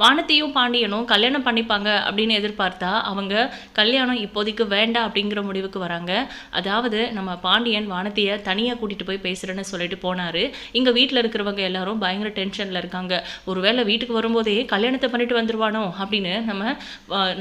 வானத்தையும் பாண்டியனும் கல்யாணம் பண்ணிப்பாங்க அப்படின்னு எதிர்பார்த்தா அவங்க கல்யாணம் இப்போதைக்கு வேண்டாம் அப்படிங்கிற முடிவுக்கு வராங்க. அதாவது நம்ம பாண்டியன் வானத்தையை தனியாக கூட்டிகிட்டு போய் பேசுகிறேன்னு சொல்லிட்டு போனார். இங்கே வீட்டில் இருக்கிறவங்க எல்லாரும் பயங்கர டென்ஷனில் இருக்காங்க. ஒருவேளை வீட்டுக்கு வரும்போதே கல்யாணத்தை பண்ணிட்டு வந்துருவானோ அப்படின்னு நம்ம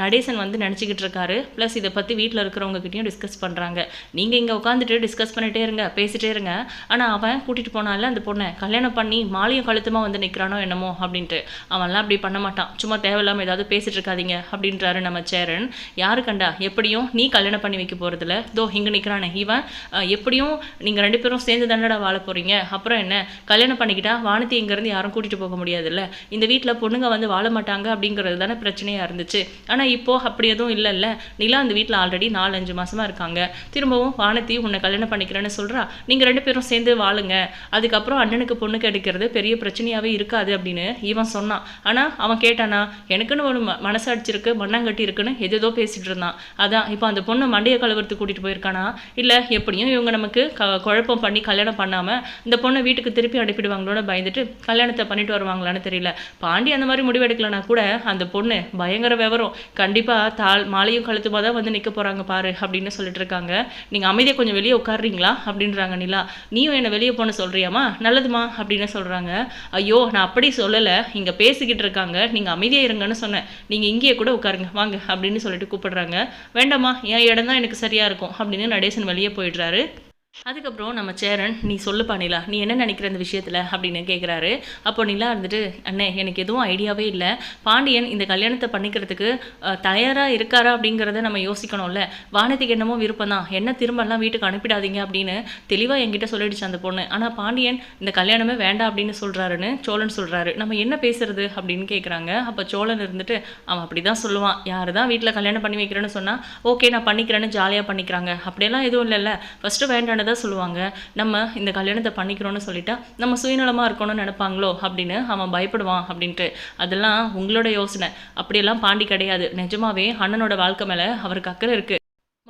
நடேசன் வந்து நினச்சிக்கிட்டு இருக்காரு. ப்ளஸ் இதை பற்றி வீட்டில் இருக்கிறவங்ககிட்டையும் டிஸ்கஸ் பண்ணுறாங்க நீங்கள் இங்கே உட்காந்துட்டு டிஸ்கஸ் பண்ணிட்டே இருங்க பேசிட்டே இருங்க. ஆனால் அவன் கூட்டிகிட்டு போனால அந்த பொண்ணை கல்யாணம் பண்ணி மாலையும் கழுத்துமா வந்து நிற்கிறானோ என்னமோ அப்படின்ட்டு. அவன்லாம் அப்படி பண்ண மாட்டான். சும்மா தேவையில்லாமல் ஏதாவது பேசிட்டு இருக்காதீங்க அப்படின்றாரு நம்ம சேரன். யாரு கண்டா? எப்படியும் நீ கல்யாணம் பண்ணி வைக்க போகிறதில்ல தோ இங்கே நிற்கிறானே இவன் எப்படியும் நீங்கள் ரெண்டு பேரும் சேர்ந்து தாண்டடா வாழ போகிறீங்க அப்புறம் என்ன? கல்யாணம் பண்ணிக்கிட்டா வானத்தி இங்கேருந்து யாரும் கூட்டிகிட்டு போக முடியாதுல்ல? இந்த வீட்டில் பொண்ணுங்க வந்து வாழ மாட்டாங்க அப்படிங்கிறது தானே பிரச்சனையாக இருந்துச்சு. ஆனால் இப்போ அப்படி எதுவும் இல்லைல்ல. நிலா அந்த வீட்டில் ஆல்ரெடி நாலு அஞ்சு மாசமா இருக்காங்க. திரும்பவும் வானத்தி உன்னை கல்யாணம் பண்ணிக்கிறேன்னு சொல்கிறா நீங்கள் ரெண்டு பேரும் சேர்ந்து வாழுங்க. அதுக்கப்புறம் அண்ணனுக்கு பொண்ணு எடுக்கிறது பெரிய பிரச்சனையாகவே இருக்காது அப்படின்னு இவன் சொன்னான். ஆனால் அவன் கேட்டானா எனக்குன்னு ஒரு ம மனசு அடிச்சிருக்கு மண்ணாங்கட்டி இருக்குன்னு எதேதோ பேசிட்டு இருந்தான். அதான் இப்போ அந்த பொண்ணு மண்டைய கலவரத்துக்கு கூட்டிகிட்டு போயிருக்கானா? இல்லை எப்படியும் இவங்க நமக்கு க குழப்பம் பண்ணி கல்யாணம் பண்ணாமல் இந்த பொண்ணை வீட்டுக்கு திருப்பி அனுப்பிடுவாங்களோன்னு பயந்துட்டு கல்யாணத்தை பண்ணிட்டு வருவாங்களான்னு தெரியல. பாண்டி அந்த மாதிரி முடிவெடுக்கலனா கூட அந்த பொண்ணு பயங்கர விவரம். கண்டிப்பாக தாள் மாலையும் கழுத்துமா தான் வந்து நிற்க போகிறாங்க பாரு அப்படின்னு சொல்லிட்டு இருக்காங்க. நீங்கள் அமைதியை கொஞ்சம் வெளியே உட்காருறீங்களா? அப்படின்றாங்க நிலா. நீயும் என்னை வெளியே போன சொல்கிறியாமா நல்லதுமா அப்படின்னு சொல்கிறாங்க ஐயோ நான் அப்படி சொல்லலை. இங்கே பேசிக்கிட்டு இருக்காங்க. நீங்கள் அமைதியாக இருங்கன்னு சொன்னேன். நீங்கள் இங்கேயே கூட உட்காருங்க. வாங்க அப்படின்னு சொல்லிட்டு கூப்பிடுறாங்க. வேண்டாம்மா என் இடம் தான் எனக்கு சரியாக இருக்கும் அப்படின்னு நடேசன் வெளியே போயிடுறாரு. அதுக்கப்புறம் நம்ம சேரன் நீ சொல்லுப்பா நிலா நீ என்ன நினைக்கிற இந்த விஷயத்தில்? அப்படின்னு கேட்குறாரு அப்போ நிலா இருந்துட்டு அண்ணே எனக்கு எதுவும் ஐடியாவே இல்லை. பாண்டியன் இந்த கல்யாணத்தை பண்ணிக்கிறதுக்கு தயாராக இருக்காரா? அப்படிங்கிறத நம்ம யோசிக்கணும்ல. வானதிக்கு என்னமோ விருப்பம் தான். என்ன திரும்பலாம் வீட்டுக்கு அனுப்பிடாதீங்க அப்படின்னு தெளிவாக என்கிட்ட சொல்லிடுச்சு அந்த பொண்ணு. ஆனால் பாண்டியன் இந்த கல்யாணமே வேண்டாம் அப்படின்னு சொல்கிறாருன்னு சோழன் சொல்கிறாரு நம்ம என்ன பேசுறது? அப்படின்னு கேட்குறாங்க அப்போ சோழன் இருந்துட்டு அவன் அப்படி தான் சொல்லுவான். யார் தான் வீட்டில் கல்யாணம் பண்ணி வைக்கிறேன்னு சொன்னால் ஓகே நான் பண்ணிக்கிறேன்னு ஜாலியாக பண்ணிக்கிறாங்க. அப்படியெல்லாம் எதுவும் இல்லைல்ல. ஃபஸ்ட்டு வேண்டாம் தான் சொல்லுவாங்க. நம்ம இந்த கல்யாணத்தை பண்ணிக்கிறோன்னு சொல்லிட்டா நம்ம சுயநலமாக இருக்கணும்னு நினைப்பாங்களோ அப்படின்னு அவன் பயப்படுவான் அப்படின்ட்டு. அதெல்லாம் உங்களோட யோசனை. அப்படியெல்லாம் பாண்டி கிடையாது. நிஜமாவே அண்ணனோட வாழ்க்கை மேலே அவருக்கு அக்கறை இருக்கு.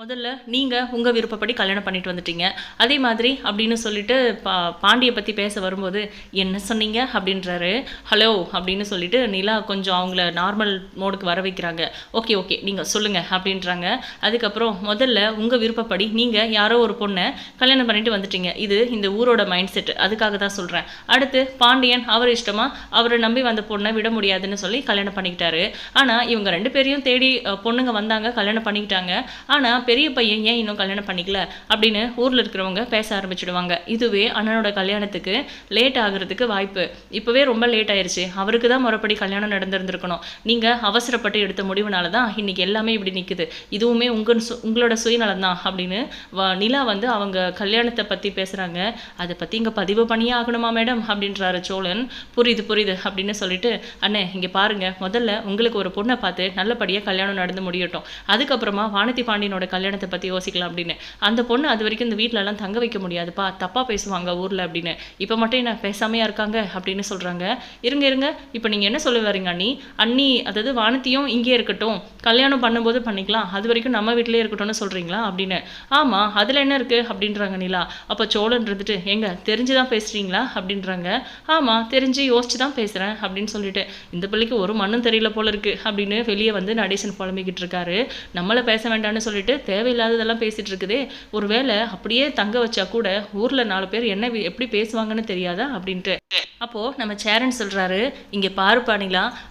முதல்ல நீங்கள் உங்கள் விருப்பப்படி கல்யாணம் பண்ணிட்டு வந்துட்டீங்க. அதே மாதிரி அப்படின்னு சொல்லிட்டு பா பாண்டியை பற்றி பேச வரும்போது என்ன சொன்னீங்க? அப்படின்றாரு. ஹலோ அப்படின்னு சொல்லிட்டு நிலா கொஞ்சம் அவங்கள நார்மல் மோடுக்கு வர வைக்கிறாங்க. ஓகே ஓகே நீங்கள் சொல்லுங்கள் அப்படின்றாங்க. அதுக்கப்புறம் முதல்ல உங்கள் விருப்பப்படி நீங்கள் யாரோ ஒரு பொண்ணை கல்யாணம் பண்ணிட்டு வந்துட்டீங்க. இது இந்த ஊரோட மைண்ட் செட் அதுக்காக தான் சொல்கிறேன் அடுத்து பாண்டியன் அவர் இஷ்டமாக அவரை நம்பி வந்த பொண்ணை விட முடியாதுன்னு சொல்லி கல்யாணம் பண்ணிக்கிட்டாரு. ஆனால் இவங்க ரெண்டு பேரையும் தேடி பொண்ணுங்க வந்தாங்க கல்யாணம் பண்ணிக்கிட்டாங்க. ஆனால் பெரிய பையன் ஏன் இன்னும் கல்யாணம் பண்ணிக்கல அப்படின்னு ஊரில் இருக்கிறவங்க பேச ஆரம்பிச்சிடுவாங்க. இதுவே அண்ணனோட கல்யாணத்துக்கு லேட் ஆகுறதுக்கு வாய்ப்பு. இப்போவே ரொம்ப லேட் ஆயிடுச்சு அவருக்கு தான் முறைப்படி கல்யாணம் நடந்திருந்திருக்கணும். நீங்கள் அவசரப்பட்டு எடுத்த முடிவுனால தான் இன்னைக்கு எல்லாமே இப்படி நிற்குது இதுவுமே உங்கள் சு உங்களோட சுயநலம் தான் அப்படின்னு வ- நிலா வந்து அவங்க கல்யாணத்தை பற்றி பேசுகிறாங்க அதை பற்றி இங்கே பதிவு பண்ணியே ஆகணுமா மேடம்? அப்படின்றாரு சோழன். புரியுது புரியுது அப்படின்னு சொல்லிட்டு அண்ணே இங்கே பாருங்கள் முதல்ல உங்களுக்கு ஒரு பொண்ணை பார்த்து நல்லபடியாக கல்யாணம் நடந்து முடியட்டும். அதுக்கப்புறமா வானதி பாண்டியனோட கல்யாணத்தை பற்றி யோசிக்கலாம் அப்படின்னு. அந்த பொண்ணு அது வரைக்கும் இந்த வீட்டிலலாம் தங்க வைக்க முடியாதுப்பா தப்பாக பேசுவாங்க ஊரில் அப்படின்னு. இப்போ மட்டும் என்ன பேசாமையாக இருக்காங்க அப்படின்னு சொல்கிறாங்க இருங்க இருங்க. இப்போ நீங்கள் என்ன சொல்ல வரீங்க அண்ணி? அண்ணி அதாவது வானத்தியும் இங்கே இருக்கட்டும். கல்யாணம் பண்ணும்போது பண்ணிக்கலாம். அது வரைக்கும் நம்ம வீட்டிலே இருக்கட்டும்னு சொல்கிறீங்களா அப்படின்னு. ஆமாம் அதில் என்ன இருக்குது அப்படின்றாங்க நிலா அப்போ சோழன் இருந்துட்டு எங்க தெரிஞ்சு தான் பேசுகிறீங்களா அப்படின்றாங்க. ஆமாம் தெரிஞ்சு யோசிச்சு தான் பேசுகிறேன் அப்படின்னு சொல்லிட்டு. இந்த பிள்ளைக்கு ஒரு மண்ணும் தெரியல போல இருக்குது அப்படின்னு வெளியே வந்து நடேசன் புலம்பிக்கிட்டு இருக்காரு. நம்மளை பேச வேண்டாம்னு சொல்லிட்டு தேவையில்லாததெல்லாம் பேசிகிட்டு இருக்குதே ஒருவேளை அப்படியே தங்க வச்சா கூட ஊரில் நாலு பேர் என்ன எப்படி பேசுவாங்கன்னு தெரியாதா? அப்படின்ட்டு. அப்போது நம்ம சேரன் சொல்கிறாரு இங்கே பாரு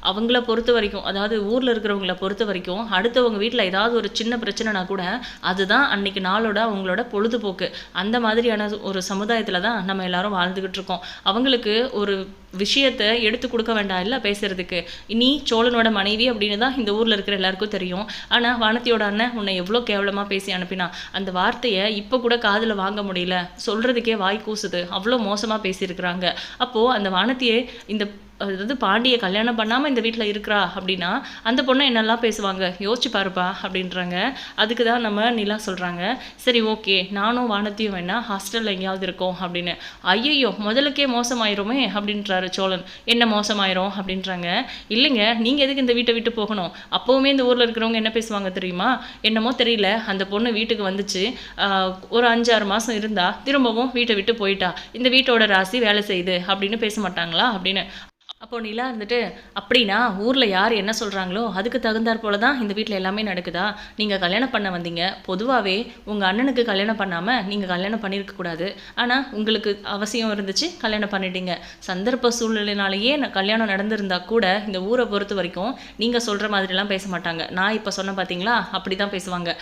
அவங்கள பொறுத்த வரைக்கும் அதாவது ஊரில் இருக்கிறவங்கள பொறுத்த வரைக்கும் அடுத்தவங்க வீட்டில் ஏதாவது ஒரு சின்ன பிரச்சனைனா கூட அதுதான் அன்னைக்கு நாளோட அவங்களோட பொழுதுபோக்கு. அந்த மாதிரியான ஒரு சமுதாயத்தில் தான் நம்ம எல்லாரும் வாழ்ந்துக்கிட்டு இருக்கோம். அவங்களுக்கு ஒரு விஷயத்தை எடுத்து கொடுக்க வேண்டாம் இல்லை பேசுறதுக்கு. நீ சோழனோட மனைவி அப்படின்னு தான் இந்த ஊரில் இருக்கிற எல்லாருக்கும் தெரியும். ஆனால் வானத்தியோட அண்ணன் உன்னை எவ்வளோ கேவலமாக பேசி அனுப்பினா அந்த வார்த்தையை இப்போ கூட காதில் வாங்க முடியல. சொல்கிறதுக்கே வாய் கூசுது. அவ்வளோ மோசமாக பேசியிருக்கிறாங்க. அப்போது அந்த வானத்தியே இந்த அதாவது பாண்டியை கல்யாணம் பண்ணாமல் இந்த வீட்டில் இருக்கிறா அப்படின்னா அந்த பொண்ணை என்னெல்லாம் பேசுவாங்க? யோசிச்சு பாருப்பா அப்படின்றாங்க. அதுக்கு தான் நம்ம நிலா சொல்கிறாங்க சரி ஓகே. நானும் வானத்தையும் வேணா ஹாஸ்டலில் எங்கேயாவது இருக்கோம் அப்படின்னு. ஐயையோ முதலுக்கே மோசமாயிருமே அப்படின்றாரு சோழன். என்ன மோசமாயிரும்? அப்படின்றாங்க. இல்லைங்க நீங்கள் எதுக்கு இந்த வீட்டை விட்டு போகணும்? அப்போவுமே இந்த ஊரில் இருக்கிறவங்க என்ன பேசுவாங்க தெரியுமா? என்னமோ தெரியல. அந்த பொண்ணு வீட்டுக்கு வந்துச்சு. ஒரு அஞ்சாறு மாதம் இருந்தால் திரும்பவும் வீட்டை விட்டு போயிட்டா. இந்த வீட்டோட ராசி வேலை செய்யுது அப்படின்னு பேச மாட்டாங்களா அப்படின்னு. அப்போ நிலா இருந்துட்டு அப்படின்னா ஊரில் யார் என்ன சொல்கிறாங்களோ அதுக்கு தகுந்தாற் போல தான் இந்த வீட்டில் எல்லாமே நடக்குதா? நீங்கள் கல்யாணம் பண்ண வந்தீங்க. பொதுவாகவே உங்கள் அண்ணனுக்கு கல்யாணம் பண்ணாமல் நீங்கள் கல்யாணம் பண்ணியிருக்க கூடாது. ஆனால் உங்களுக்கு அவசியம் இருந்துச்சு கல்யாணம் பண்ணிட்டீங்க. சந்தர்ப்ப சூழ்நிலைனாலேயே கல்யாணம் நடந்திருந்தா கூட இந்த ஊரை பொறுத்த வரைக்கும் நீங்கள் சொல்கிற மாதிரிலாம் பேச மாட்டாங்க. நான் இப்போ சொன்ன பார்த்தீங்களா அப்படி தான் பேசுவாங்க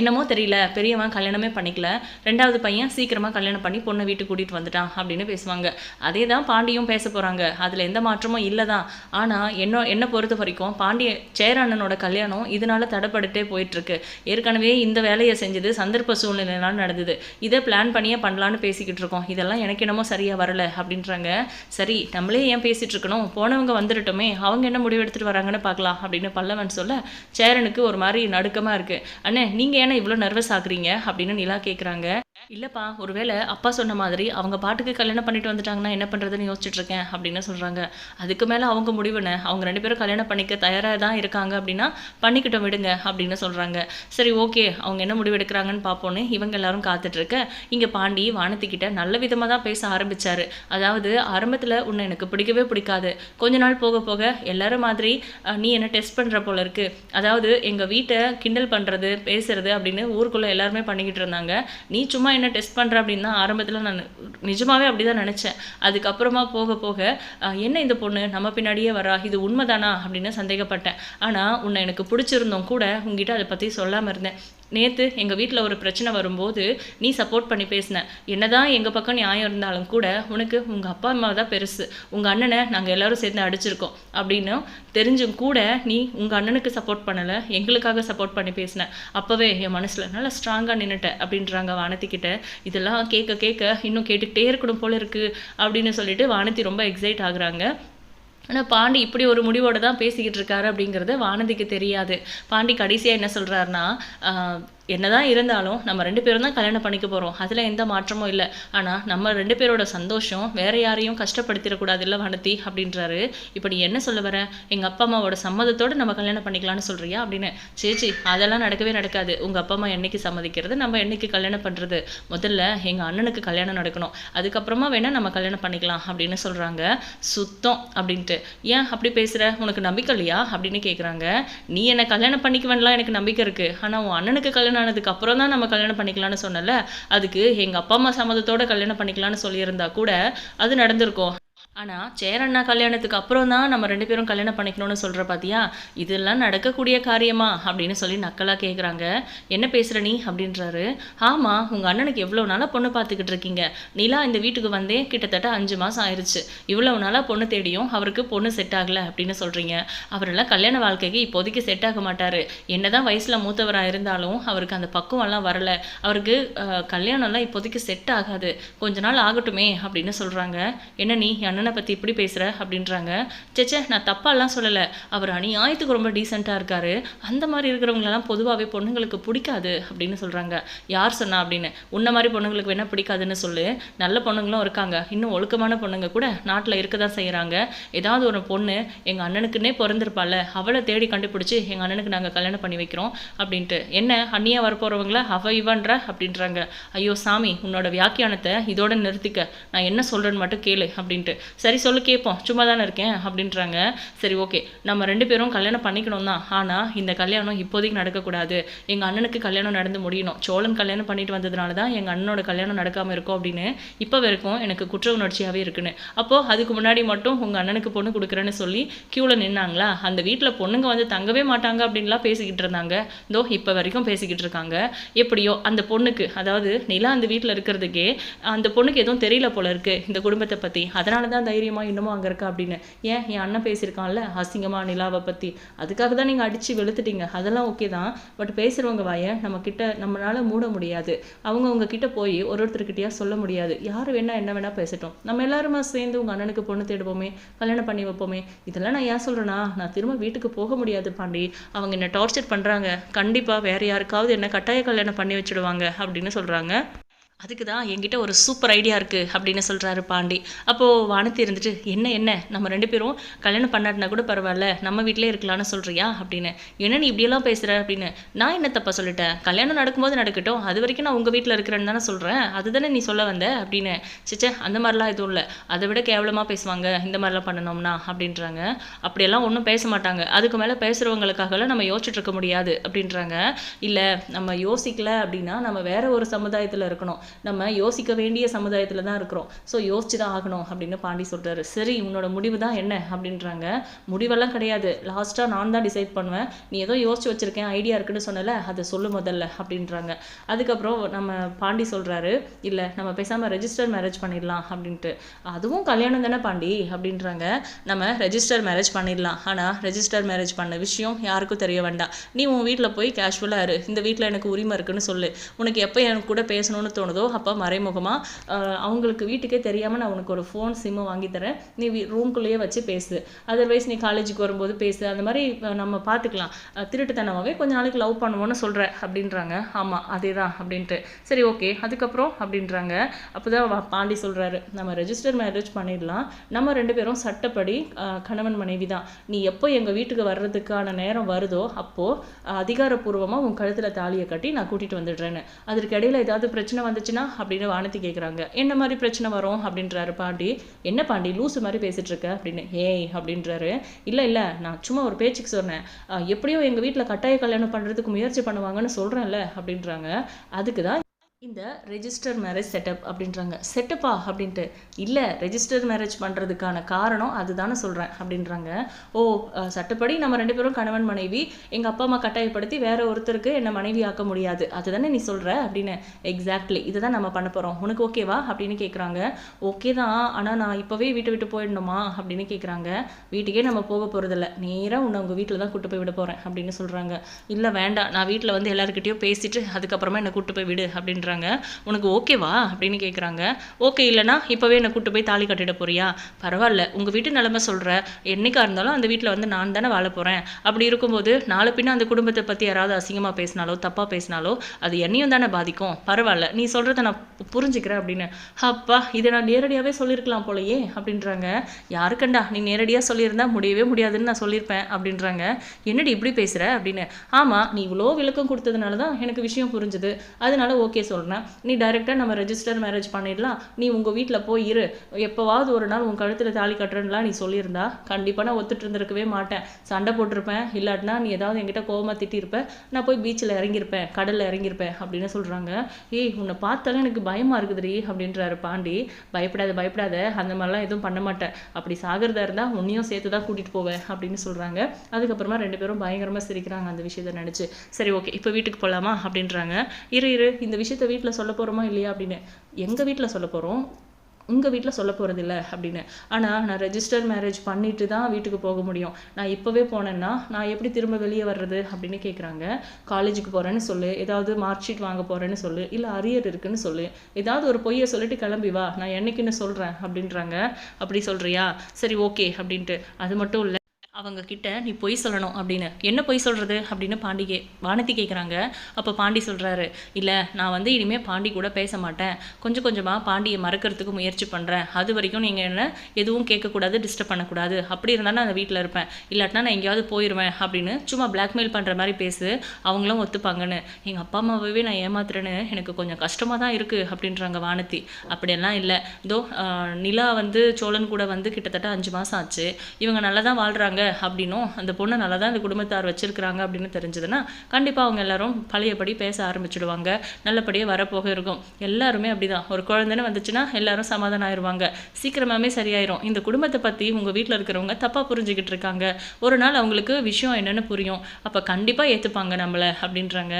என்னமோ தெரியல பெரியவன் கல்யாணமே பண்ணிக்கல. ரெண்டாவது பையன் சீக்கிரமாக கல்யாணம் பண்ணி பொண்ணை வீட்டுக்கு கூட்டிகிட்டு வந்துட்டான் அப்படின்னு பேசுவாங்க. அதே தான் பாண்டியும் பேச போகிறாங்க அதில் எந்த மாற்றமும் இல்லை தான் ஆனால் என்ன என்னை பொறுத்த வரைக்கும் பாண்டிய சேரண்ணனோட கல்யாணம் இதனால தடைப்பட்டுட்டே போயிட்டுருக்கு. ஏற்கனவே இந்த வேலையை செஞ்சது சந்தர்ப்ப சூழ்நிலைனால நடந்தது. இதை பிளான் பண்ணியே பண்ணலான்னு பேசிக்கிட்டு இருக்கோம். இதெல்லாம் எனக்கு என்னமோ சரியாக வரல அப்படின்றாங்க. சரி நம்மளே ஏன் பேசிகிட்டு இருக்கணும்? போனவங்க வந்துடட்டுமே. அவங்க என்ன முடிவு எடுத்துகிட்டு வராங்கன்னு பார்க்கலாம் அப்படின்னு பல்லவன் சொல்ல சேரனுக்கு ஒரு மாதிரி நடுக்கமாக இருக்குது அண்ணே நீங்கள் ஏன்னா இவ்வளோ நர்வஸ் ஆகுறீங்க? அப்படின்னு நிலா கேட்குறாங்க இல்லைப்பா ஒருவேளை அப்பா சொன்ன மாதிரி அவங்க பாட்டுக்கு கல்யாணம் பண்ணிட்டு வந்துட்டாங்கன்னா என்ன பண்ணுறதுன்னு யோசிச்சுட்டு இருக்கேன் அப்படின்னு சொல்கிறாங்க அதுக்கு மேலே அவங்க முடிவுன்னு அவங்க ரெண்டு பேரும் கல்யாணம் பண்ணிக்க தயாராக தான் இருக்காங்க அப்படின்னா பண்ணிக்கிட்டோம் விடுங்க அப்படின்னு சொல்கிறாங்க சரி ஓகே அவங்க என்ன முடிவு எடுக்கிறாங்கன்னு பார்ப்போன்னு இவங்க எல்லாரும் காத்துட்ருக்க இங்கே பாண்டி வானத்திக்கிட்ட நல்ல விதமாக தான் பேச ஆரம்பித்தார் அதாவது ஆரம்பத்தில் உன்னை எனக்கு பிடிக்கவே பிடிக்காது. கொஞ்ச நாள் போக போக எல்லாரும் மாதிரி நீ என்ன டெஸ்ட் பண்ணுற போல இருக்கு. அதாவது எங்கள் வீட்டை கிண்டல் பண்ணுறது பேசுறது அப்படின்னு ஊருக்குள்ளே எல்லாருமே பண்ணிக்கிட்டு இருந்தாங்க. நீ சும்மா சும்மா என்ன டெஸ்ட் பண்ணுறேன் அப்படின்னு தான் ஆரம்பத்தில் நான் நிஜமாவே அப்படி தான் நினச்சேன். அதுக்கப்புறமா போக போக என்ன இந்த பொண்ணு? நம்ம பின்னாடியே வரா. இது உண்மைதானா? அப்படின்னு சந்தேகப்பட்டேன். ஆனால் உன்னை எனக்கு பிடிச்சிருந்தோம் கூட உங்ககிட்ட அதை பற்றி சொல்லாமல் இருந்தேன். நேற்று எங்கள் வீட்டில் ஒரு பிரச்சனை வரும்போது நீ சப்போர்ட் பண்ணி பேசின. என்னதான் எங்கள் பக்கம் நியாயம் இருந்தாலும் கூட உனக்கு உங்கள் அப்பா அம்மா தான் பெருசு. உங்கள் அண்ணனை நாங்கள் எல்லோரும் சேர்ந்து அடிச்சிருக்கோம். அப்படின்னு தெரிஞ்சும் கூட நீ உங்கள் அண்ணனுக்கு சப்போர்ட் பண்ணலை எங்களுக்காக சப்போர்ட் பண்ணி பேசின. அப்போவே என் மனசில் நல்லா ஸ்ட்ராங்காக நின்றுட்ட அப்படின்றாங்க வானத்திக்கிட்ட இதெல்லாம் கேட்க கேட்க இன்னும் கேட்டுக்கிட்டே இருக்கணும் போல இருக்குது அப்படின்னு சொல்லிட்டு வானதி ரொம்ப எக்ஸைட் ஆகுறாங்க. ஆனால் பாண்டி இப்படி ஒரு முடிவோடு தான் பேசிக்கிட்டு இருக்காரு அப்படிங்கிறது வானதிக்கு தெரியாது. பாண்டி கடைசியாக என்ன சொல்கிறாருன்னா என்னதான் இருந்தாலும் நம்ம ரெண்டு பேரும் தான் கல்யாணம் பண்ணிக்க போகிறோம் அதில் எந்த மாற்றமும் இல்லை. ஆனால் நம்ம ரெண்டு பேரோட சந்தோஷம் வேற யாரையும் கஷ்டப்படுத்திடக்கூடாது இல்லை வனதி அப்படின்றாரு. இப்போ நீ என்ன சொல்ல வர? எங்கள் அப்பா அம்மாவோட சம்மதத்தோடு நம்ம கல்யாணம் பண்ணிக்கலாம்னு சொல்றியா? அப்படின்னு. சேச்சி அதெல்லாம் நடக்கவே நடக்காது. உங்கள் அப்பா அம்மா என்னைக்கு சம்மதிக்கிறது நம்ம என்னைக்கு கல்யாணம் பண்ணுறது முதல்ல எங்கள் அண்ணனுக்கு கல்யாணம் நடக்கணும். அதுக்கப்புறமா வேணால் நம்ம கல்யாணம் பண்ணிக்கலாம் அப்படின்னு சொல்கிறாங்க சுத்தம் அப்படின்ட்டு. ஏன் அப்படி பேசுகிற உனக்கு நம்பிக்கை இல்லையா? அப்படின்னு கேட்குறாங்க நீ என்னை கல்யாணம் பண்ணிக்குவேன்லாம் எனக்கு நம்பிக்கை இருக்குது ஆனால் உன் அண்ணனுக்கு கல்யாணம் ஆனதுக்கு அப்புறம் தான் நம்ம கல்யாணம் பண்ணிக்கலாம்னு சொன்னல அதுக்கு எங்கள் அப்பா அம்மா சம்மதத்தோட கல்யாணம் பண்ணிக்கலாம்னு சொல்லியிருந்தா கூட அது நடந்திருக்கும். ஆனால் சேரண்ணா கல்யாணத்துக்கு அப்புறம் தான் நம்ம ரெண்டு பேரும் கல்யாணம் பண்ணிக்கணும்னு சொல்கிற பாத்தியா? இதெல்லாம் நடக்கக்கூடிய காரியமா? அப்படின்னு சொல்லி நக்கலாக கேட்குறாங்க என்ன பேசுகிற நீ? அப்படின்றாரு. ஆமாம் உங்கள் அண்ணனுக்கு எவ்வளோ நாளாக பொண்ணு பார்த்துக்கிட்டு இருக்கீங்க? நிலா இந்த வீட்டுக்கு வந்தே கிட்டத்தட்ட அஞ்சு மாதம் ஆயிடுச்சு இவ்வளோ நாளாக பொண்ணு தேடியும் அவருக்கு பொண்ணு செட் ஆகலை அப்படின்னு சொல்கிறீங்க அவரெல்லாம் கல்யாண வாழ்க்கைக்கு இப்போதைக்கு செட் ஆக மாட்டார். என்னதான் வயசில் மூத்தவராக இருந்தாலும் அவருக்கு அந்த பக்குவம்லாம் வரல. அவருக்கு கல்யாணம்லாம் இப்போதைக்கு செட் ஆகாது. கொஞ்ச நாள் ஆகட்டுமே அப்படின்னு சொல்கிறாங்க என்ன நீ அண்ணன் அண்ணனை பற்றி இப்படி பேசுகிற அப்படின்றாங்க. சேச்சே நான் தப்பாலாம் சொல்லலை. அவர் அநியாயத்துக்கு ரொம்ப டீசெண்டாக இருக்காரு. அந்த மாதிரி இருக்கிறவங்களெல்லாம் பொதுவாகவே பொண்ணுங்களுக்கு பிடிக்காது அப்படின்னு சொல்கிறாங்க யார் சொன்னா அப்படின்னு. உன்ன மாதிரி பொண்ணுங்களுக்கு வேணால் பிடிக்காதுன்னு சொல்லு. நல்ல பொண்ணுங்களும் இருக்காங்க. இன்னும் ஒழுக்கமான பொண்ணுங்க கூட நாட்டில் இருக்க தான் செய்கிறாங்க ஏதாவது ஒரு பொண்ணு எங்கள் அண்ணனுக்குன்னே பிறந்திருப்பாள் அவளை தேடி கண்டுபிடிச்சி எங்கள் அண்ணனுக்கு நாங்கள் கல்யாணம் பண்ணி வைக்கிறோம் அப்படின்ட்டு. என்ன அண்ணியா வரப்போகிறவங்கள அவ இவன்ற? அப்படின்றாங்க. ஐயோ சாமி உன்னோட வியாக்கியானத்தை இதோட நிறுத்திக்க. நான் என்ன சொல்கிறேன்னு மட்டும் கேளு அப்படின்ட்டு. சரி சொல்லு கேட்போம். சும்மா தானே இருக்கேன் அப்படின்றாங்க. சரி ஓகே. நம்ம ரெண்டு பேரும் கல்யாணம் பண்ணிக்கணும் தான். ஆனால் இந்த கல்யாணம் இப்போதைக்கு நடக்கக்கூடாது. எங்கள் அண்ணனுக்கு கல்யாணம் நடந்து முடியணும். சோழன் கல்யாணம் பண்ணிட்டு வந்ததுனால தான் எங்கள் அண்ணனோட கல்யாணம் நடக்காமல் இருக்கும் அப்படின்னு இப்போ வரைக்கும் எனக்கு குற்ற உணர்ச்சியாகவே இருக்குன்னு. அப்போது அதுக்கு முன்னாடி மட்டும் உங்கள் அண்ணனுக்கு பொண்ணு கொடுக்குறேன்னு சொல்லி க்யூவில் நின்னாங்களா? அந்த வீட்டில் பொண்ணுங்க வந்து தங்கவே மாட்டாங்க அப்படின்லாம் பேசிக்கிட்டு இருந்தாங்க. இதோ இப்போ வரைக்கும் பேசிக்கிட்டு இருக்காங்க. எப்படியோ அந்த பொண்ணுக்கு அதாவது நிலா அந்த வீட்டில் இருக்கிறதுக்கே அந்த பொண்ணுக்கு எதுவும் தெரியல போல இருக்குது இந்த குடும்பத்தை பற்றி அதனால தான் தான் தைரியமாக இன்னமும் அங்கே இருக்கா அப்படின்னு. ஏன்? என் அண்ணன் பேசியிருக்கான்ல அசிங்கமா நிலாவை பற்றி அதுக்காக தான் நீங்கள் அடித்து வெளுத்துட்டீங்க. அதெல்லாம் ஓகே தான். பட் பேசுகிறவங்க வாயை நம்ம கிட்ட நம்மளால் மூட முடியாது. அவங்க உங்ககிட்ட போய் ஒரு ஒருத்தர்கிட்டயா சொல்ல முடியாது. யார் வேணால் என்ன வேணால் பேசட்டும். நம்ம எல்லாருமே சேர்ந்து உங்கள் அண்ணனுக்கு பொண்ணு தேடுவோமே கல்யாணம் பண்ணி வைப்போமே. இதெல்லாம் நான் ஏன் சொல்கிறேன்னா நான் திரும்ப வீட்டுக்கு போக முடியாது பாண்டி. அவங்க என்ன டார்ச்சர் பண்ணுறாங்க கண்டிப்பாக வேறு யாருக்காவது என்ன கட்டாய கல்யாணம் பண்ணி வச்சிடுவாங்க அப்படின்னு சொல்கிறாங்க அதுக்கு தான் என்கிட்ட ஒரு சூப்பர் ஐடியா இருக்குது அப்படின்னு சொல்கிறாரு பாண்டி. அப்போது வானத்தி இருந்துட்டு என்ன என்ன? நம்ம ரெண்டு பேரும் கல்யாணம் பண்ணாட்டினா கூட பரவாயில்ல நம்ம வீட்டிலே இருக்கலாம்னு சொல்கிறியா அப்படின்னு. என்ன நீ இப்படியெல்லாம் பேசுகிற அப்படின்னு. நான் என்ன தப்பாக சொல்லிட்டேன்? கல்யாணம் நடக்கும்போது நடக்கட்டும். அது வரைக்கும் நான் உங்கள் வீட்டில் இருக்கிறேன்னு தானே சொல்கிறேன் அதுதானே நீ சொல்ல வந்த? அப்படின்னு. சிச்சே அந்த மாதிரிலாம் எதுவும் இல்லை. அதை விட கேவலமாக பேசுவாங்க. இந்த மாதிரிலாம் பண்ணணும்னா? அப்படின்றாங்க. அப்படியெல்லாம் ஒன்றும் பேச மாட்டாங்க. அதுக்கு மேலே பேசுகிறவங்களுக்காகலாம் நம்ம யோசிச்சுட்டு இருக்க முடியாது. அப்படின்றாங்க. இல்லை நம்ம யோசிக்கல அப்படின்னா நம்ம வேற ஒரு சமுதாயத்தில் இருக்கணும். நம்ம யோசிக்க வேண்டிய சமுதாயத்தில் தான் இருக்கிறோம். ஸோ யோசிச்சு தான் ஆகணும் அப்படின்னு பாண்டி சொல்கிறாரு சரி உன்னோட முடிவு தான் என்ன அப்படின்றாங்க. முடிவெல்லாம் கிடையாது. லாஸ்ட்டாக நான் தான் டிசைட் பண்ணுவேன். நீ ஏதோ யோசிச்சு வச்சிருக்கேன் ஐடியா இருக்குன்னு சொன்னல அதை சொல்லு முதல்ல அப்படின்றாங்க. அதுக்கப்புறம் நம்ம பாண்டி சொல்றாரு இல்லை நம்ம பேசாமல் ரெஜிஸ்டர் மேரேஜ் பண்ணிடலாம் அப்படின்ட்டு. அதுவும் கல்யாணம் தானே பாண்டி அப்படின்றாங்க. நம்ம ரெஜிஸ்டர் மேரேஜ் பண்ணிடலாம். ஆனால் ரெஜிஸ்டர் மேரேஜ் பண்ண விஷயம் யாருக்கும் தெரிய வேண்டாம். நீ உன் வீட்டில் போய் கேஷுவலாக இரு. இந்த வீட்டில் எனக்கு உரிமை இருக்குன்னு சொல்லு. உனக்கு எப்போ எனக்கு கூட பேசணும்னு தோணும் அப்போ மறைமுகமாக அவங்களுக்கு வீட்டுக்கே தெரியாமல் நான் உனக்கு ஒரு ஃபோன் சிம்மு வாங்கி தரேன். நீ ரூம்குள்ளேயே வச்சு பேசு. அதர்வைஸ் நீ காலேஜுக்கு வரும்போது பேசு. அந்த மாதிரி நம்ம பார்த்துக்கலாம் திருட்டுத்தனமாகவே கொஞ்ச நாளைக்கு லவ் பண்ணுவோன்னு சொல்கிற அப்படின்றாங்க. ஆமாம் அதே தான் அப்படின்ட்டு. சரி ஓகே அதுக்கப்புறம் அப்படின்றாங்க. அப்போ தான் பாண்டி சொல்கிறாரு நம்ம ரெஜிஸ்டர் மேரேஜ் பண்ணிடலாம். நம்ம ரெண்டு பேரும் சட்டப்படி கணவன் மனைவி தான். நீ எப்போ எங்கள் வீட்டுக்கு வர்றதுக்கான நேரம் வருதோ அப்போது அதிகாரப்பூர்வமாக உன் கழுத்தில் தாலியை கட்டி நான் கூட்டிகிட்டு வந்துடுறேன்னு. அதற்கு இடையில ஏதாவது பிரச்சனை வந்துச்சுன்னா அப்படின்னு வானதி கேட்குறாங்க என்ன மாதிரி பிரச்சனை வரும்? அப்படின்றாரு பாண்டி. என்ன பாண்டி லூசு மாதிரி பேசிட்டு இருக்க? அப்படின்னு ஏய் அப்படின்றாரு. இல்லை இல்லை நான் சும்மா ஒரு பேச்சுக்கு சொன்னேன். எப்படியோ எங்கள் வீட்டில் கட்டாய கல்யாணம் பண்ணுறதுக்கு முயற்சி பண்ணுவாங்கன்னு சொல்கிறேன்ல அப்படின்றாங்க. அதுக்கு தான் இந்த ரெஜிஸ்டர் மேரேஜ் செட்டப் அப்படின்றாங்க. செட்டப்பா அப்படின்ட்டு. இல்லை ரெஜிஸ்டர் மேரேஜ் பண்ணுறதுக்கான காரணம் அதுதானே சொல்கிறேன் அப்படின்றாங்க. ஓ சட்டப்படி நம்ம ரெண்டு பேரும் கணவன் மனைவி எங்கள் அப்பா அம்மா கட்டாயப்படுத்தி வேற ஒருத்தருக்கு என்னை மனைவி ஆக்க முடியாது. அதுதானே நீ சொல்கிற அப்படின்னு. எக்ஸாக்ட்லி இதை தான் நம்ம பண்ண போகிறோம் உனக்கு ஓகேவா அப்படின்னு கேட்குறாங்க ஓகே தான். ஆனால் நான் இப்போவே வீட்டை விட்டு போயிடணுமா அப்படின்னு கேட்குறாங்க வீட்டுக்கே நம்ம போக போகிறதில்ல நேராக உன்னை உங்கள் வீட்டில் தான் கூட்டு போய் விட போகிறேன் அப்படின்னு சொல்கிறாங்க இல்லை வேண்டாம். நான் வீட்டில் வந்து எல்லாருக்கிட்டேயும் பேசிட்டு அதுக்கப்புறமா என்னை கூட்டு போய் விடு அப்படின்றாங்க உனக்கு ஓகேவா அப்படின்னு கேட்குறாங்க ஓகே இல்லைனா இப்போவே என்னை கூட்டு போய் தாலி கட்டிட போறியா? பரவாயில்ல. உங்கள் வீட்டு நிலமை சொல்கிற என்னைக்கா இருந்தாலும் அந்த வீட்டில் வந்து நான் தானே வாழ போகிறேன் அப்படி இருக்கும்போது நாலு பின்ன அந்த குடும்பத்தை பற்றி யாராவது அசிங்கமாக பேசினாலோ தப்பாக பேசினாலோ அது என்னையும் தானே பாதிக்கும். பரவாயில்ல. நீ சொல்கிறத நான் புரிஞ்சுக்கிறேன் அப்படின்னு. அப்பா இதை நான் நேரடியாகவே சொல்லியிருக்கலாம் போலயே அப்படின்றாங்க. யாருக்கண்டா நீ நேரடியாக சொல்லியிருந்தா முடியவே முடியாதுன்னு நான் சொல்லியிருப்பேன் அப்படின்றாங்க. என்னடி இப்படி பேசுகிற அப்படின்னு. ஆமாம் நீ இவ்வளோ விளக்கம் கொடுத்ததுனால தான் எனக்கு விஷயம் புரிஞ்சுது. அதனால ஓகே சொல்கிறேன் சொன்னேன் நீ டைரெக்டாக நம்ம ரெஜிஸ்டர் மேரேஜ் பண்ணிடலாம். நீ உங்கள் வீட்டில் போய் இரு. எப்போவாவது ஒரு நாள் உன் கழுத்தில் தாலி கட்டுறேன்லாம் நீ சொல்லியிருந்தா கண்டிப்பாக நான் ஒத்துட்டு இருந்திருக்கவே மாட்டேன். சண்டை போட்டிருப்பேன். இல்லாட்டினா நீ ஏதாவது என்கிட்ட கோவமாக திட்டிருப்பேன் நான் போய் பீச்சில் இறங்கியிருப்பேன். கடலில் இறங்கியிருப்பேன். அப்படின்னு சொல்கிறாங்க ஏய் உன்னை பார்த்தாலும் எனக்கு பயமாக இருக்குதுடி அப்படின்றாரு பாண்டி. பயப்படாத பயப்படாத. அந்த மாதிரிலாம் எதுவும் பண்ண மாட்டேன். அப்படி சாகிறதா இருந்தால் உன்னையும் சேர்த்து தான் கூட்டிகிட்டு போவேன் அப்படின்னு சொல்கிறாங்க அதுக்கப்புறமா ரெண்டு பேரும் பயங்கரமாக சிரிக்கிறாங்க அந்த விஷயத்த நினச்சி. சரி ஓகே இப்போ வீட்டுக்கு போகலாமா அப்படின்றாங்க. இரு இரு. இந்த விஷயத்த வீட்டில் சொல்ல போகிறோமா இல்லையா அப்படின்னு. எங்கள் வீட்டில் சொல்ல போகிறோம் உங்கள் வீட்டில் சொல்ல போகிறதில்ல அப்படின்னு. ஆனால் நான் ரெஜிஸ்டர் மேரேஜ் பண்ணிட்டு தான் வீட்டுக்கு போக முடியும். நான் இப்போவே போனேன்னா நான் எப்படி திரும்ப வெளியே வர்றது அப்படின்னு கேட்குறாங்க காலேஜுக்கு போகிறேன்னு சொல்லு. ஏதாவது மார்க் ஷீட் வாங்க போகிறேன்னு சொல்லு. இல்லை அரியர் இருக்குன்னு சொல்லு. ஏதாவது ஒரு பொய்யை சொல்லிட்டு கிளம்பி வா. நான் என்னைக்குன்னு சொல்கிறேன் அப்படின்றாங்க. அப்படி சொல்கிறியா சரி ஓகே அப்படின்ட்டு. அது மட்டும் இல்லை. அவங்க கிட்ட நீ பொய் சொல்லணும் அப்படின்னு. என்ன பொய் சொல்கிறது அப்படின்னு பாண்டி கே வானதி கேட்குறாங்க அப்போ பாண்டி சொல்கிறாரு இல்லை நான் வந்து இனிமேல் பாண்டி கூட பேச மாட்டேன். கொஞ்சம் கொஞ்சமாக பாண்டியை மறக்கிறதுக்கு முயற்சி பண்ணுறேன் அது வரைக்கும் நீங்கள் என்ன எதுவும் கேட்கக்கூடாது டிஸ்டர்ப் பண்ணக்கூடாது. அப்படி இருந்தால் நான் வீட்டில் இருப்பேன். இல்லாட்டினா நான் எங்கேயாவது போயிடுவேன் அப்படின்னு சும்மா பிளாக்மெயில் பண்ணுற மாதிரி பேசு அவங்களும் ஒத்துப்பாங்கன்னு. எங்கள் அப்பா அம்மாவே நான் ஏமாத்துறேன்னு எனக்கு கொஞ்சம் கஷ்டமாக தான் இருக்குது அப்படின்றாங்க வானதி. அப்படியெல்லாம் இல்லை. இதோ நிலா வந்து சோழன் கூட வந்து கிட்டத்தட்ட அஞ்சு மாதம் ஆச்சு. இவங்க நல்லா தான் வாழ்கிறாங்க அப்படின்னும் அந்த பொண்ணை நல்லா தான் இந்த குடும்பத்தார் வச்சுருக்கிறாங்க அப்படின்னு தெரிஞ்சதுன்னா கண்டிப்பாக அவங்க எல்லாரும் பழையபடி பேச ஆரம்பிச்சிடுவாங்க. நல்லபடியாக வரப்போக இருக்கும். எல்லாருமே அப்படிதான். ஒரு குழந்தைன்னு வந்துச்சுன்னா எல்லாரும் சமாதானம் ஆயிடுவாங்க சீக்கிரமாகவே சரியாயிரும். இந்த குடும்பத்தை பற்றி உங்கள் வீட்டில் இருக்கிறவங்க தப்பாக புரிஞ்சுக்கிட்டு இருக்காங்க. ஒரு நாள் அவங்களுக்கு விஷயம் என்னென்னு புரியும். அப்போ கண்டிப்பாக ஏற்றுப்பாங்க நம்மளை அப்படின்றாங்க.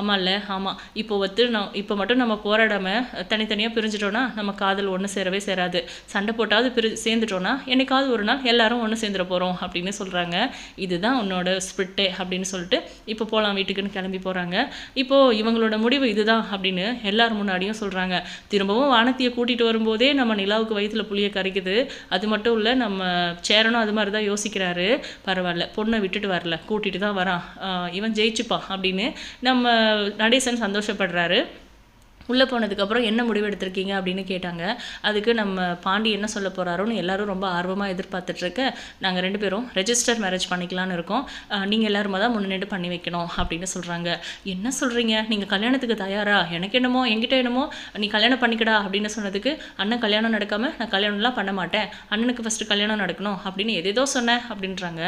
ஆமாம்ல ஆமாம் இப்போ ஒத்து நான் இப்போ மட்டும் நம்ம போராடாமல் தனித்தனியாக பிரிஞ்சிட்டோன்னா நம்ம காதல் ஒன்று சேரவே சேராது. சண்டை போட்டாவது பிரி சேர்ந்துட்டோன்னா என்னைக்காவது ஒரு நாள் எல்லாரும் ஒன்று சேர்ந்துட போகிறோம் அப்படின்னு சொல்கிறாங்க இதுதான் உன்னோட ஸ்பிரிட்டே அப்படின்னு சொல்லிட்டு இப்போ போகலாம் வீட்டுக்குன்னு கிளம்பி போகிறாங்க இப்போது இவங்களோட முடிவு இதுதான் அப்படின்னு எல்லார் முன்னாடியும் சொல்கிறாங்க திரும்பவும் வானத்தியை கூட்டிகிட்டு வரும்போதே நம்ம நிலாவுக்கு வயிற்றுல புளியை கரைக்குது. அது மட்டும் இல்லை நம்ம சேரனும் அது மாதிரி தான் யோசிக்கிறாரு. பரவாயில்ல பொண்ணை விட்டுட்டு வரல கூட்டிகிட்டு தான் வரான் இவன் ஜெயிச்சுப்பான் அப்படின்னு நம்ம நடேசன் சந்தோஷப்படுறாரு. உள்ளே போனதுக்கப்புறம் என்ன முடிவு எடுத்திருக்கீங்க அப்படின்னு கேட்டாங்க. அதுக்கு நம்ம பாண்டி என்ன சொல்ல போகிறாரோன்னு எல்லாரும் ரொம்ப ஆர்வமாக எதிர்பார்த்துட்ருக்க. நாங்கள் ரெண்டு பேரும் ரெஜிஸ்டர் மேரேஜ் பண்ணிக்கலான்னு இருக்கோம். நீங்கள் எல்லாருமே தான் முன்னிட்டு பண்ணி வைக்கணும் அப்படின்னு சொல்கிறாங்க என்ன சொல்கிறீங்க நீங்கள் கல்யாணத்துக்கு தயாரா? எனக்கு என்னமோ என்கிட்ட என்னமோ நீ கல்யாணம் பண்ணிக்கடா அப்படின்னு சொன்னதுக்கு அண்ணன் கல்யாணம் நடக்காமல் நான் கல்யாணம்லாம் பண்ண மாட்டேன். அண்ணனுக்கு ஃபஸ்ட்டு கல்யாணம் நடக்கணும் அப்படின்னு எதேதோ சொன்னேன் அப்படின்றாங்க.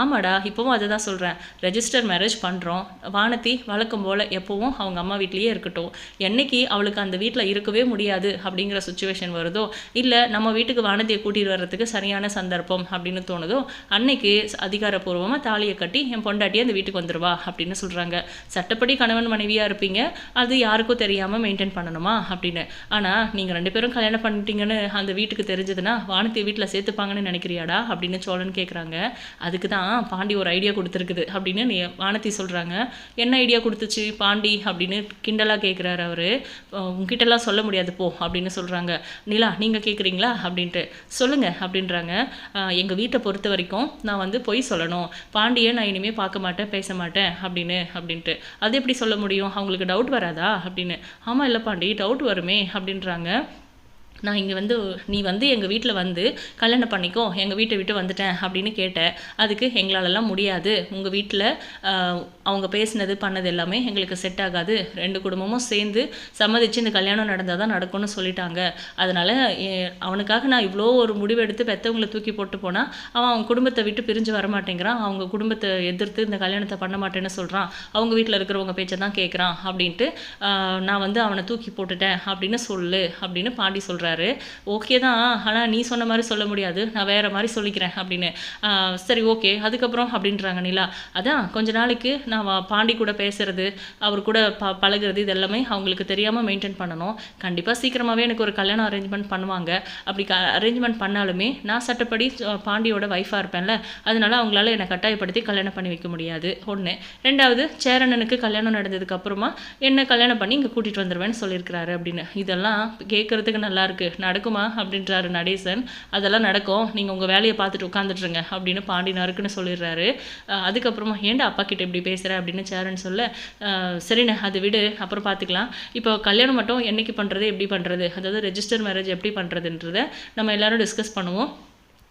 ஆமாடா இப்போவும் அதை தான் சொல்கிறேன் ரெஜிஸ்டர் மேரேஜ் பண்ணுறோம் வானத்தி வழக்கம் போல் எப்போவும் அவங்க அம்மா வீட்லேயே இருக்கட்டும். என்னைக்கு அவளுக்கு அந்த வீட்டில் இருக்கவே முடியாது அப்படிங்கிற சுச்சுவேஷன் வருதோ இல்லை நம்ம வீட்டுக்கு வானதியை கூட்டிகிட்டு வர்றதுக்கு சரியான சந்தர்ப்பம் அப்படின்னு தோணுதோ அன்னைக்கு அதிகாரப்பூர்வமாக தாலியை கட்டி என் பொண்டாட்டியை அந்த வீட்டுக்கு வந்துடுவா அப்படின்னு சொல்கிறாங்க சட்டப்படி கணவன் மனைவியாக இருப்பீங்க அது யாருக்கும் தெரியாமல் மெயின்டைன் பண்ணணுமா அப்படின்னு. ஆனால் நீங்கள் ரெண்டு பேரும் கல்யாணம் பண்ணிட்டீங்கன்னு அந்த வீட்டுக்கு தெரிஞ்சதுன்னா வானதியை வீட்டில் சேர்த்துப்பாங்கன்னு நினைக்கிறியாடா அப்படின்னு சோழன் கேட்குறாங்க அதுக்கு தான் பாண்டி ஒரு ஐடியா கொடுத்துருக்குது அப்படின்னு நீ வானதி சொல்கிறாங்க என்ன ஐடியா கொடுத்துச்சு பாண்டி? அப்படின்னு கிண்டலாக கேட்குறாரு அவர். உங்ககிட்டலாம் சொல்ல முடியாது போ அப்படின்னு சொல்கிறாங்க நிலா நீங்கள் கேட்குறீங்களா அப்படின்ட்டு. சொல்லுங்கள் அப்படின்றாங்க. எங்கள் வீட்டை பொறுத்த வரைக்கும் நான் வந்து பொய் சொல்லணும். பாண்டியை நான் இனிமேல் பார்க்க மாட்டேன் பேச மாட்டேன் அப்படின்னு அப்படின்ட்டு. அது எப்படி சொல்ல முடியும்? அவங்களுக்கு டவுட் வராதா? அப்படின்னு. ஆமாம் இல்லை பாண்டி டவுட் வருமே அப்படின்றாங்க. நான் இங்கே வந்து நீ வந்து எங்கள் வீட்டில் வந்து கல்யாணம் பண்ணிக்கோ எங்கள் வீட்டை விட்டு வந்துட்டேன் அப்படின்னு கேட்டேன். அதுக்கு எங்களாலெல்லாம் முடியாது. உங்கள் வீட்டில் அவங்க பேசினது பண்ணது எல்லாமே எங்களுக்கு செட் ஆகாது. ரெண்டு குடும்பமும் சேர்ந்து சம்மதிச்சு இந்த கல்யாணம் நடந்தால் தான் நடக்கும்னு சொல்லிட்டாங்க. அதனால் அவனுக்காக நான் இவ்வளோ ஒரு முடிவெடுத்து பெற்றவங்களை தூக்கி போட்டு போனால் அவன் அவங்க குடும்பத்தை விட்டு பிரிஞ்சு வர மாட்டேங்கிறான். அவங்க குடும்பத்தை எதிர்த்து இந்த கல்யாணத்தை பண்ண மாட்டேன்னு சொல்கிறான் அவங்க வீட்டில் இருக்கிறவங்க பேச்சை தான் கேட்குறான் அப்படின்ட்டு நான் வந்து அவனை தூக்கி போட்டுட்டேன் அப்படின்னு சொல்லு அப்படின்னு பாண்டி சொல்கிறேன் ஓகே தான் ஆனால் நீ சொன்ன மாதிரி சொல்ல முடியாது. நான் வேறு மாதிரி சொல்லிக்கிறேன் அப்படின்னு. சரி ஓகே அதுக்கப்புறம் அப்படின்றாங்க நிலா. அதான் கொஞ்ச நாளைக்கு நான் வா- பாண்டி கூட பேசுறது அவர் கூட ப பழகுறது இது எல்லாமே அவங்களுக்கு தெரியாமல் மெயின்டைன் பண்ணணும். கண்டிப்பாக சீக்கிரமாகவே எனக்கு ஒரு கல்யாணம் அரேஞ்ச்மெண்ட் பண்ணுவாங்க. அப்படி க அரேஞ்ச்மெண்ட் பண்ணாலுமே நான் சட்டப்படி பாண்டியோட ஒய்ஃபாக இருப்பேன்ல. அதனால அவங்களால என்னை கட்டாயப்படுத்தி கல்யாணம் பண்ணி வைக்க முடியாது. ஒன்று ரெண்டாவது சேரனனுக்கு கல்யாணம் நடந்ததுக்கு அப்புறமா என்ன கல்யாணம் பண்ணி இங்கே கூட்டிகிட்டு வந்துடுவேன்னு சொல்லியிருக்கிறாரு அப்படின்னு. இதெல்லாம் கேட்குறதுக்கு நல்லா இருக்கு. நடக்குமா? அப்படின்றாரு நடேசன். அதெல்லாம் நடக்கும். நீங்கள் உங்கள் வேலையை பார்த்துட்டு உட்காந்துட்ருங்க அப்படின்னு பாண்டி நறுக்குன்னு சொல்லிடுறாரு அதுக்கப்புறமா ஏன்டா அப்பா கிட்ட இப்படி பேசுகிற அப்படின்னு சேரன் சொல்ல சரிண்ணே அது விடு. அப்புறம் பார்த்துக்கலாம். இப்போ கல்யாணம் மட்டும் என்னைக்கு பண்ணுறது எப்படி பண்ணுறது அதாவது ரெஜிஸ்டர் மேரேஜ் எப்படி பண்ணுறதுன்றத நம்ம எல்லாரும் டிஸ்கஸ் பண்ணுவோம்.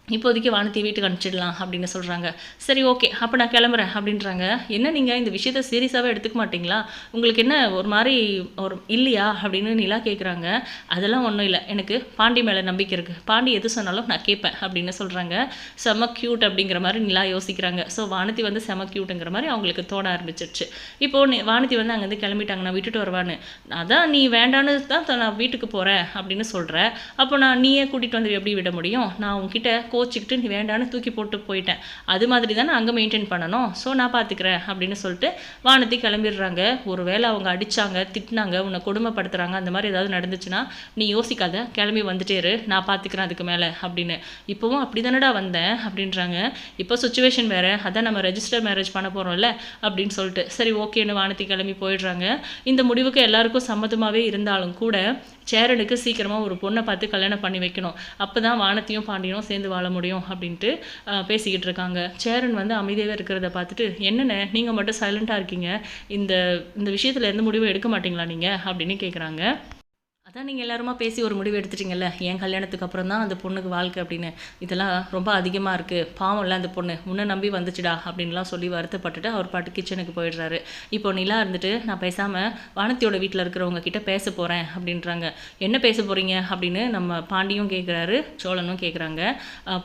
இப்போதைக்கு வானத்தி வீட்டுக்கு அனுப்பிச்சிடலாம் அப்படின்னு சொல்கிறாங்க சரி ஓகே அப்போ நான் கிளம்புறேன் அப்படின்றாங்க. என்ன நீங்கள் இந்த விஷயத்த சீரியஸாகவே எடுத்துக்க மாட்டீங்களா? உங்களுக்கு என்ன ஒரு மாதிரி ஒரு இல்லையா அப்படின்னு நிலா கேட்குறாங்க அதெல்லாம் ஒன்றும் இல்லை. எனக்கு பாண்டி மேலே நம்பிக்கை இருக்குது பாண்டி எது சொன்னாலும் நான் கேட்பேன் அப்படின்னு சொல்கிறாங்க செம க்யூட் அப்படிங்கிற மாதிரி நிலா யோசிக்கிறாங்க. ஸோ வானதி வந்து செம க்யூட்டுங்கிற மாதிரி அவங்களுக்கு தோண ஆரம்பிச்சிருச்சு. இப்போது நீ வானதி வந்து அங்கேருந்து கிளம்பிட்டாங்க. நான் விட்டுட்டு வருவான்னு. அதான் நீ வேண்டான்னு தான் நான் வீட்டுக்கு போகிறேன் அப்படின்னு சொல்கிற அப்போ நான் நீயே கூட்டிகிட்டு வந்து எப்படி விட முடியும்? நான் உங்ககிட்ட கோச்சிக்கிட்டு நீ வேண்டான்னு தூக்கி போட்டு போயிட்டேன். அது மாதிரி தானே அங்கே மெயின்டைன் பண்ணணும். ஸோ நான் பார்த்துக்கிறேன் அப்படின்னு சொல்லிட்டு வானத்தி கிளம்பிடுறாங்க. ஒரு வேளை அவங்க அடிச்சாங்க திட்டினாங்க உன்னை கொடுமைப்படுத்துறாங்க அந்த மாதிரி ஏதாவது நடந்துச்சுன்னா நீ யோசிக்காத. கிளம்பி வந்துட்டே இரு. நான் பார்த்துக்கிறேன் அதுக்கு மேலே அப்படின்னு. இப்போவும் அப்படி தானடா வந்தேன் அப்படின்றாங்க. இப்போ சுச்சுவேஷன் வேறு. அதான் நம்ம ரெஜிஸ்டர் மேரேஜ் பண்ண போகிறோம்ல அப்படின்னு சொல்லிட்டு. சரி ஓகேன்னு வானத்தி கிளம்பி போயிடுறாங்க. இந்த முடிவுக்கு எல்லாருக்கும் சம்மதமாகவே இருந்தாலும் கூட சேரனுக்கு சீக்கிரமாக ஒரு பொண்ணை பார்த்து கல்யாணம் பண்ணி வைக்கணும். அப்போ தான் வானத்தையும் பாண்டியனும் சேர்ந்து வாழ முடியும் அப்படின்ட்டு பேசிக்கிட்டு இருக்காங்க. சேரன் வந்து அமைதியாகவே இருக்கிறத பார்த்துட்டு என்னென்ன நீங்கள் மட்டும் சைலண்ட்டாக இருக்கீங்க. இந்த இந்த விஷயத்தில் எந்த முடிவும் எடுக்க மாட்டீங்களா நீங்கள் அப்படின்னு கேட்குறாங்க அதான் நீங்கள் எல்லாருமா பேசி ஒரு முடிவு எடுத்துட்டீங்கல்ல? என் கல்யாணத்துக்கு அப்புறம் தான் அந்த பொண்ணுக்கு வாழ்க்கை அப்படின்னு. இதெல்லாம் ரொம்ப அதிகமாக இருக்குது பாவம்ல அந்த பொண்ணு. முன்ன நம்பி வந்துச்சுடா அப்படின்லாம் சொல்லி வருத்தப்பட்டுட்டு அவர் பாட்டு கிச்சனுக்கு போயிடுறாரு. இப்போ நிலா இருந்துட்டு நான் பேசாமல் வானத்தியோட வீட்டில் இருக்கிறவங்க கிட்ட பேச போகிறேன் அப்படின்றாங்க. என்ன பேச போகிறீங்க அப்படின்னு நம்ம பாண்டியும் கேட்குறாரு சோழனும் கேட்குறாங்க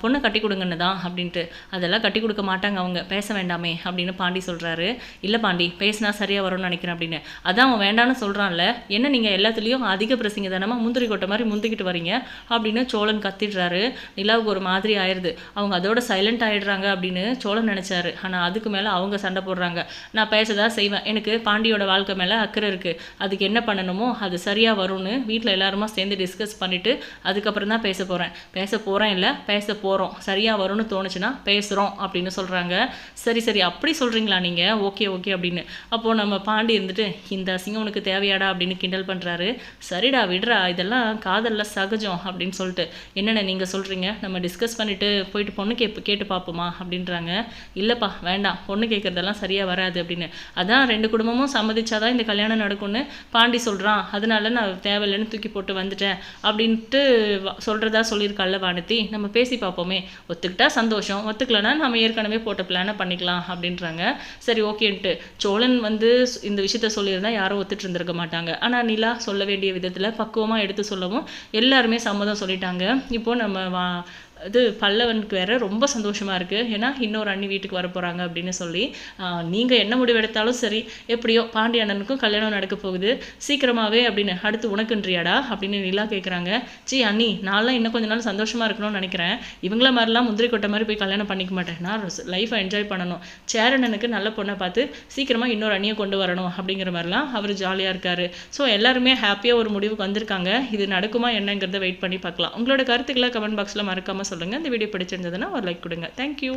பொண்ணை கட்டி கொடுங்கன்னு தான் அப்படின்ட்டு. அதெல்லாம் கட்டி கொடுக்க மாட்டாங்க அவங்க. பேச வேண்டாமே அப்படின்னு பாண்டி சொல்கிறாரு இல்லை பாண்டி பேசினா சரியாக வரும்னு நினைக்கிறேன் அப்படின்னு. அதான் அவன் வேண்டான்னு சொல்கிறான்ல என்ன நீங்கள் எல்லாத்துலேயும் அதிக பிரசிங்க தானமா முந்திரி கொட்டை மாதிரி முந்திக்கிட்டு வரீங்க அப்படின்னு சோழன் கத்திடுறாரு. நிலாவுக்கு ஒரு மாதிரி ஆயிடுது அவங்க அதோட சைலண்ட் ஆயிடுறாங்க அப்படின்னு சோழன் நினச்சாரு. ஆனால் அதுக்கு மேலே அவங்க சண்டை போடுறாங்க. நான் பேசதான் செய்வேன். எனக்கு பாண்டியோட வாழ்க்கை மேலே அக்கறை இருக்குது அதுக்கு என்ன பண்ணணுமோ அது சரியாக வரும்னு வீட்டில் எல்லாருமா சேர்ந்து டிஸ்கஸ் பண்ணிவிட்டு அதுக்கப்புறம் தான் பேச போகிறேன் பேச போகிறேன் இல்லை பேச போகிறோம் சரியாக வரும்னு தோணுச்சுன்னா பேசுகிறோம் அப்படின்னு சொல்கிறாங்க சரி சரி. அப்படி சொல்கிறீங்களா நீங்கள் ஓகே ஓகே அப்படின்னு. அப்போது நம்ம பாண்டி இருந்துட்டு இந்த அசிங்கம் உனக்கு தேவையாடா அப்படின்னு கிண்டல் பண்ணுறாரு சரிடா விடுறா இதெல்லாம் காதலில் சகஜம் அப்படின்னு சொல்லிட்டு. என்னென்ன நீங்கள் சொல்கிறீங்க நம்ம டிஸ்கஸ் பண்ணிவிட்டு போயிட்டு பொண்ணு கேப்பு கேட்டு பார்ப்போமா அப்படின்றாங்க. இல்லைப்பா வேண்டாம் பொண்ணு கேட்குறதெல்லாம் சரியாக வராது அப்படின்னு. அதான் ரெண்டு குடும்பமும் சம்மதிச்சாதான் இந்த கல்யாணம் நடக்கும்னு பாண்டி சொல்கிறான் அதனால நான் தேவையில்லைன்னு தூக்கி போட்டு வந்துட்டேன் அப்படின்ட்டு சொல்கிறதா சொல்லியிருக்காள்ல வானத்தி நம்ம பேசி பார்ப்போமே ஒத்துக்கிட்டா சந்தோஷம் ஒத்துக்கலன்னா நம்ம ஏற்கனவே போட்ட பிளானை பண்ணிக்கலாம் அப்படின்றாங்க. சரி ஓகேன்ட்டு. சோழன் வந்து இந்த விஷயத்த சொல்லியிருந்தா யாரும் ஒத்துட்டு இருந்திருக்க மாட்டாங்க. ஆனால் நிலா சொல்ல வேண்டிய விதத்தில் பக்குவமாக எடுத்து சொல்லவும் எல்லாருமே சம்மதம் சொல்லிட்டாங்க. இப்போது நம்ம வா இது பல்லவனுக்கு வேற ரொம்ப சந்தோஷமாக இருக்குது ஏன்னா இன்னொரு அண்ணி வீட்டுக்கு வர போகிறாங்க அப்படின்னு சொல்லி நீங்கள் என்ன முடிவு எடுத்தாலும் சரி எப்படியோ பாண்டிய அண்ணனுக்கும் கல்யாணம் நடக்க போகுது. சீக்கிரமாகவே அப்படின்னு அடுத்து உனக்குன்றியாடா அப்படின்னு நிலா கேட்குறாங்க சி அண்ணி நான்லாம் இன்னும் கொஞ்ச நாள் சந்தோஷமாக இருக்கணும்னு நினைக்கிறேன். இவங்கள மாதிரிலாம் முந்திரி கொட்டை மாதிரி போய் கல்யாணம் பண்ணிக்க மாட்டேன். நான் லைஃப்பை என்ஜாய் பண்ணணும். சேரண்ணனுக்கு நல்ல பொண்ணை பார்த்து சீக்கிரமாக இன்னொரு அண்ணியை கொண்டு வரணும் அப்படிங்கிற மாதிரிலாம் அவர் ஜாலியாக இருக்கார். ஸோ எல்லாருமே ஹாப்பியாக ஒரு முடிவுக்கு வந்திருக்காங்க. இது நடக்குமா என்னங்கிறத வெயிட் பண்ணி பார்க்கலாம். உங்களோட கருத்துக்களை கமெண்ட் பாக்ஸில் மறக்காமல் சொல்லுங்கள் இந்த வீடியோ பிடிச்சிருந்ததுன்னா ஒரு லைக் கொடுங்க. தேங்க்யூ